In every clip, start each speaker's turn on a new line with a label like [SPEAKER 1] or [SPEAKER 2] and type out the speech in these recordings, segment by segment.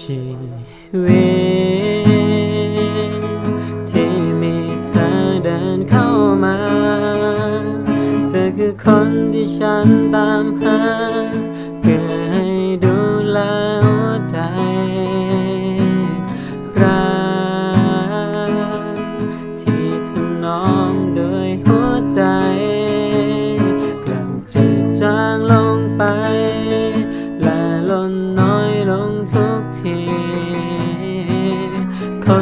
[SPEAKER 1] ชีวิตที่มีเธอเดินเข้ามา เธอคือคนที่ฉันตามหาเพื่อให้ดูแล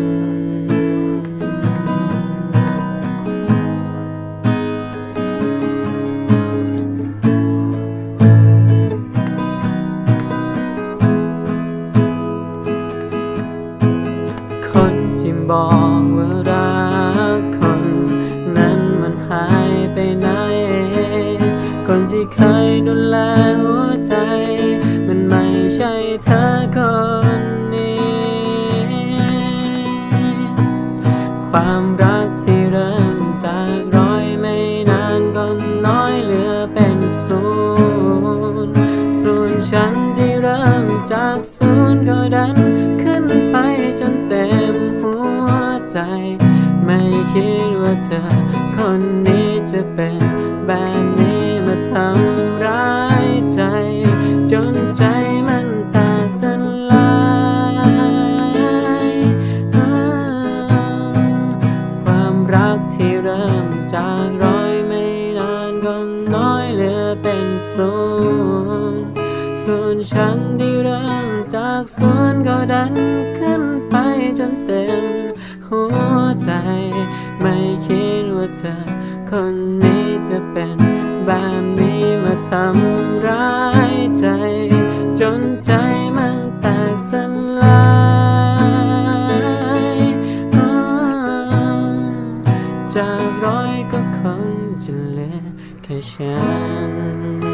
[SPEAKER 1] น บอกว่ารักคน นั้นมันหายไปไหน คนที่เคยดูแลหัวใจ มันไม่ใช่เธอคนนี้ ความรัก คนนี้จะเป็นแบบนี้มาทำร้ายใจ จนใจมันแตกสลายความรักที่เริ่มจากร้อยไม่นานก็น้อยเหลือเป็นศูนย์ส่วนฉันที่เริ่มจากศูนย์ก็ดันขึ้นไปจนเต็มหัวใจไม่คิด ว่าเธอ คนนี้จะเป็นแบบนี้มาทำร้ายใจ จนใจมันแตกสลายจากร้อยก็คงจะเหลือแค่ฉัน